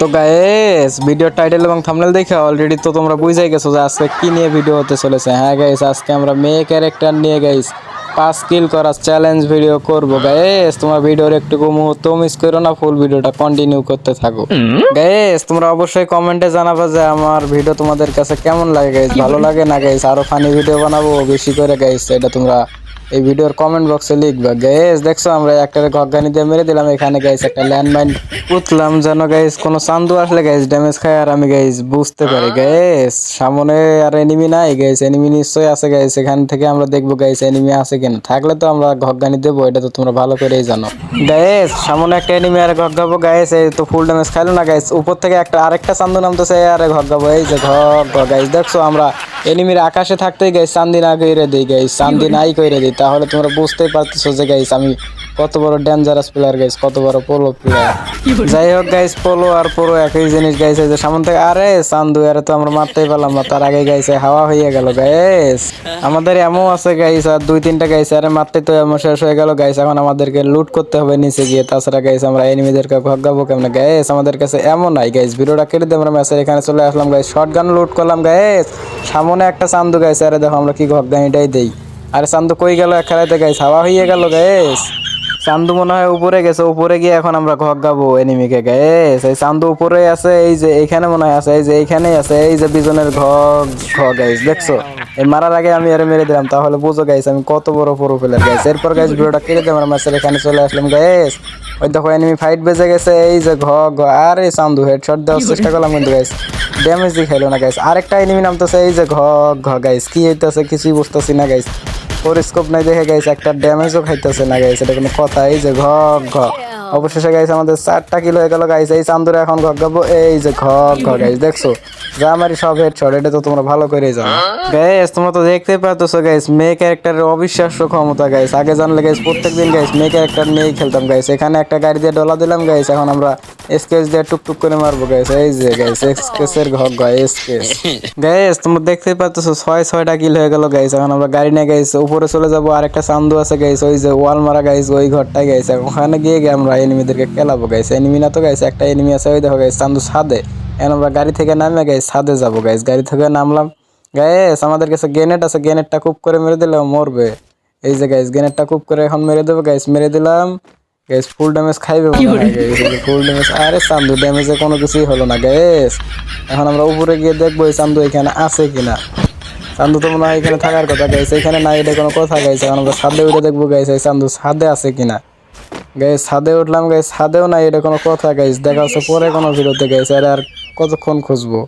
তো guys video title এবং thumbnail দেখে অলরেডি তো তোমরা বুঝাই গেছো যে আজকে কি নিয়ে ভিডিও হতে চলেছে। হ্যাঁ গাইস আজকে আমরা মেয়ে ক্যারেক্টার নিয়ে গাইস পাঁচ কিল করার চ্যালেঞ্জ ভিডিও করব। গাইস তোমার ভিডিওর একটুকু মুহূর্ত মিস করো না ফুল ভিডিওটা কন্টিনিউ করতে থাকো। গাইস তোমরা অবশ্যই কমেন্টে জানাবে যে আমার ভিডিও তোমাদের কাছে কেমন লাগে গাইস ভালো লাগে না গাইস আরও ফানি ভিডিও বানাবো বেশি করে গাইস এটা তোমরা এই ভিডিওর কমেন্ট বক্সে লিখবা গাইস দেখছ আমরা একটা ঘরগানি দিয়ে মেরে দিলাম, এখানে গাইস একটা ল্যান্ডমাইন পুতলাম যেন গাইস কোনো চান্দু আসলে গাইস ড্যামেজ খায় আর আমি গাইস বুঝতে পারি গাইস সামনে আর এনিমি নাই গাইস এনিমি নিশ্চয়ই আছে গাইস এখান থেকে আমরা দেখব গাইস এনিমি আছে কিনা। থাকলে তো আমরা ঘরগানি দেবো, এটা তো তোমরা ভালো করেই জানো। গাইস সামনে একটা এনিমি আর ঘরগাবো গাইস এই তো ফুল ড্যামেজ খাইলো না গাইস উপর থেকে একটা আরেকটা চান্দু নামতেছে, আরে ঘরগাবো এই যে ঘর গাইস দেখছ আমরা এনিমির আকাশে থাকতেই গাইস চান্দি না কইরে দিই গাইস চান্দি নাই কইরে দিই তাহলে তোমরা বুঝতেই পারতেছো যে গাইস আমি কত বড় ডেঞ্জারাস প্লেয়ার গাইস কত বড় পোলো প্লেয়ার যাই হোক গাইস পোলো আর পোলো একই জিনিস এই যে সামন থেকে আরে চান্দু, আরে তো আমরা মারতেই পারলাম না, তার আগে গাইছে হাওয়া হয়ে গেল গাইস আমাদের এমন আছে গাইস আর দুই তিনটা গাইছে আরে মারতে তো এমন শেষ হয়ে গেল গাইস এখন আমাদেরকে লুট করতে হবে নিচে গিয়ে। তাছাড়া গাইস আমরা এনিমিদেরকে ভগাবো কেমন? গাইস আমাদের কাছে এমন নাই গাইস ভিডিওটা কেটে দিয়ে আমরা ম্যাচের এখানে চলে আসলাম গাইস শর্ট গান লুট করলাম গাইস সামনে একটা চান্দু গাইছে আরে দেখো আমরা কি ঘরগানিটাই দেই। আরে চান্দু কই গেল? এক খেলাইতে গাইস হাওয়া হয়ে গেল গাইস। চান্দু মনে হয় উপরে গেছে উপরে গিয়ে এখন আমরা ঘর গাবো এনিমিকে গাইস। এই চান্দু উপরে আছে এই যে এইখানে মনে হয় আছে এই যে এইখানেই আছে এই যে বিজনের ঘর ঘর গাইস দেখছ? এই মারার আগে আমি আরে মেরে দিলাম তাহলে বুঝো গাইস আমি কত বড় পুরো প্লেয়ার গাইস। এরপর গাইস ভিডিওটা কেটে দিয়ে আমরা ম্যাচের এখানে চলে আসলাম গাইস। ওই দেখো এনিমি ফাইট বেজে গেছে এই যে ঘ ঘ আরে চান্দু হেডশট দেওয়ার চেষ্টা করলাম কিন্তু গাইস ড্যামেজ দিয়ে খাইলো না গাইস। আরেকটা এনিমি নামতেছে এই যে ঘ ঘ গাইস। কি হইতেছে কিছুই বুঝতেছি না গাইস। পরিস্কোপ নাই দেখে গাইস একটা ড্যামেজও খাইতেছে না গাইস এটা কোনো কথা এই যে ঘ ঘ। অবশেষে গাইস আমাদের চারটা কিলো হয়ে গেল গাইস এই চান্দুরে এখন ঘর গাবো এই যে ঘ ঘ গাইস দেখছ? যা আমারই সব হেড শট এটা তো তোমরা ভালো করেই জানো। গাইস তোমরা তো দেখতেই পাচ্ছো গাইস মেয়ে ক্যারেক্টারের অবিশ্বাস্য ক্ষমতা গাইস আগে জানলে গাইস প্রত্যেকদিন গাইস মেয়ে ক্যারেক্টার নিয়েই খেলতাম গাইস এখানে একটা গাড়ি দিয়ে ডলা দিলাম গাইস এখন আমরা স্কেচ দিয়ে টুকটুক করে মারবো গাইস এই যে গাইস এক্সকেসের ঘর গাই স্কেচ গাইস তোমরা দেখতেই পাচ্ছো ছয় ছয়টা কিল হয়ে গেল গাইস এখন আমরা গাড়ি নিয়ে গাইস উপরে চলে যাব। আরেকটা চান্দু আছে গাইস ওই যে ওয়াল মারা গাইস ওই ঘরটায় গাইস ওখানে গিয়ে গিয়ে আমরা এনিমিদেরকে খেলাবো গাইস এনিমি না তো গাইস একটা এনিমি আছে, ওই দেখো গাইস চান্দু ছাদে। এখন আমরা গাড়ি থেকে নামে গাইস ছাদে যাব গাইস গাড়ি থেকে নামলাম। গাইস আমাদের কাছে গ্রেনেড আছে গ্রেনেডটা খুব করে মেরে দিলে মরবে। এই যে গাইস গ্রেনেডটা খুব করে এখন মেরে দেবো গাইস মেরে দিলাম। গাইস ফুল ড্যামেজ খাইবে ফুল ড্যামেজ আরে চান্দু ড্যামেজে কোনো কিছুই হলো না গাইস এখন আমরা উপরে গিয়ে দেখব এই চান্দু এখানে আছে কিনা। চান্দু তো মনে হয় এখানে থাকার কথা গাইছে এখানে নাই, এটা কোনো কথা গাইছে এখন আমরা ছাদে উঠে দেখব গাইছে এই চান্দু ছাদে আছে কিনা। গাইস, ছাদে উঠলাম, গাইস, ছাদেও নাই, এটা কোনো কথা, গাইস। দেখা হচ্ছে পরে কোনো ভিডিওতে, গাইস আর কতক্ষণ খুঁজবো?